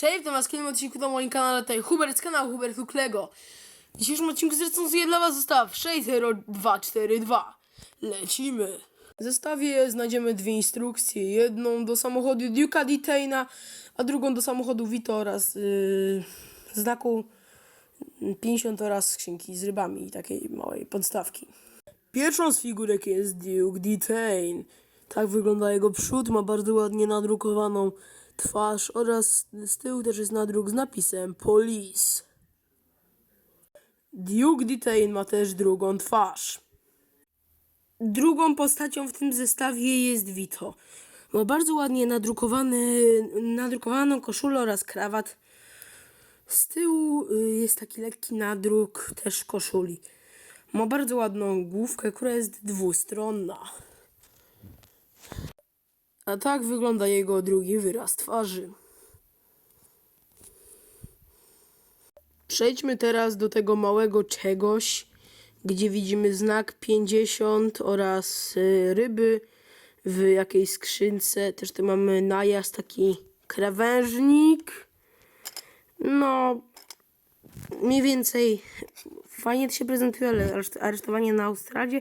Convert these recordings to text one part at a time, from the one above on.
Cześć, witam was kolejnym odcinku na moim kanale, tutaj Hubert z kanału Hubert Uklego. W dzisiejszym odcinku zrecenzuję dla was zestaw 60242. Lecimy! W zestawie znajdziemy dwie instrukcje, jedną do samochodu Duke'a Detaina, a drugą do samochodu Vito oraz yy, znaku 50 oraz skrzynki z rybami i takiej małej podstawki. Pierwszą z figurek jest Duke Detain. Tak wygląda jego przód, ma bardzo ładnie nadrukowaną twarz oraz z tyłu też jest nadruk z napisem Police. Duke Detain ma też drugą twarz. Drugą postacią w tym zestawie jest Vito. Ma bardzo ładnie nadrukowany, nadrukowaną koszulę oraz krawat. Z tyłu y, jest taki lekki nadruk też koszuli. Ma bardzo ładną główkę, która jest dwustronna. A tak wygląda jego drugi wyraz twarzy. Przejdźmy teraz do tego małego czegoś, gdzie widzimy znak 50 oraz y, ryby w jakiejś skrzynce. Też tu mamy najazd, taki krawężnik. No, mniej więcej fajnie to się prezentuje, ale areszt- aresztowanie na autostradzie,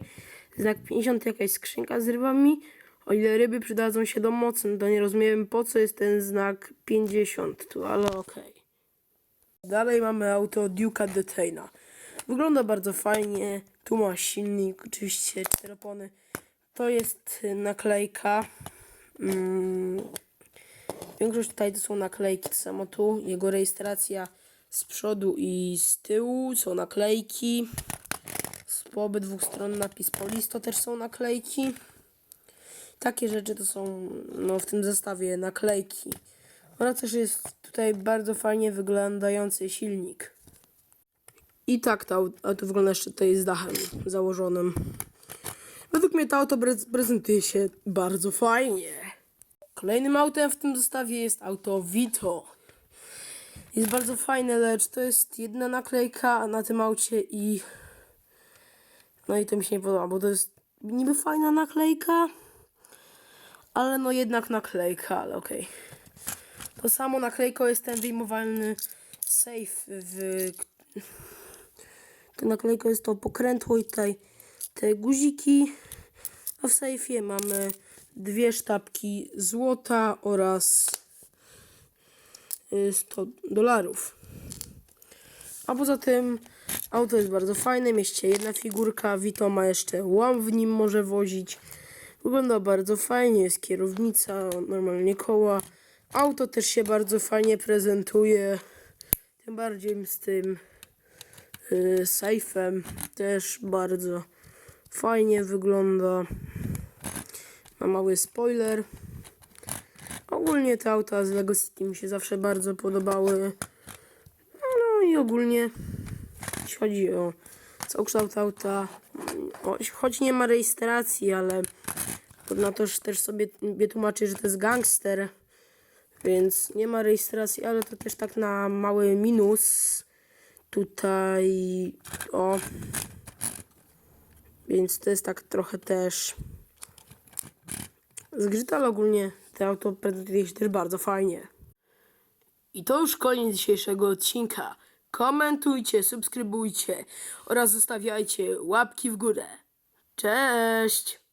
znak 50, jakaś skrzynka z rybami. O ile ryby przydadzą się do mocy, no to nie rozumiem po co jest ten znak 50 tu, ale okej. Dalej mamy auto Duke'a Detaina. Wygląda bardzo fajnie. Tu ma silnik, oczywiście czteropony. To jest naklejka. Mm. Większość tutaj to są naklejki, samo tu. Jego rejestracja z przodu i z tyłu są naklejki. Z po obydwu stron napis Polis to też są naklejki. Takie rzeczy to są no, w tym zestawie naklejki. Oraz też jest tutaj bardzo fajnie wyglądający silnik. I tak to au- auto wygląda jeszcze tutaj z dachem założonym. Według mnie to auto pre- prezentuje się bardzo fajnie. Kolejnym autem w tym zestawie jest auto Vito. Jest bardzo fajne, lecz to jest jedna naklejka na tym aucie i no i to mi się nie podoba, bo to jest niby fajna naklejka, ale no jednak naklejka, ale okej. To samo naklejką jest ten wyjmowalny safe w... To naklejką jest to pokrętło i tutaj te guziki, a w sejfie mamy dwie sztabki złota oraz y, 100 dolarów. A poza tym auto jest bardzo fajne, mieście jedna figurka, Vito ma jeszcze łam w nim może wozić. Wygląda bardzo fajnie, jest kierownica, normalnie koła. Auto też się bardzo fajnie prezentuje, tym bardziej z tym y, sejfem też bardzo fajnie wygląda. Ma mały spoiler. Ogólnie te auta z Lego City mi się zawsze bardzo podobały. No i ogólnie jeśli chodzi o całokształt auta, mm, choć nie ma rejestracji, ale na to że też sobie tłumaczy, że to jest gangster, więc nie ma rejestracji, ale to też tak na mały minus. Tutaj o. Więc to jest tak trochę też zgrzyta, ale ogólnie to auto prezentuje się też bardzo fajnie. I to już koniec dzisiejszego odcinka. Komentujcie, subskrybujcie oraz zostawiajcie łapki w górę. Cześć!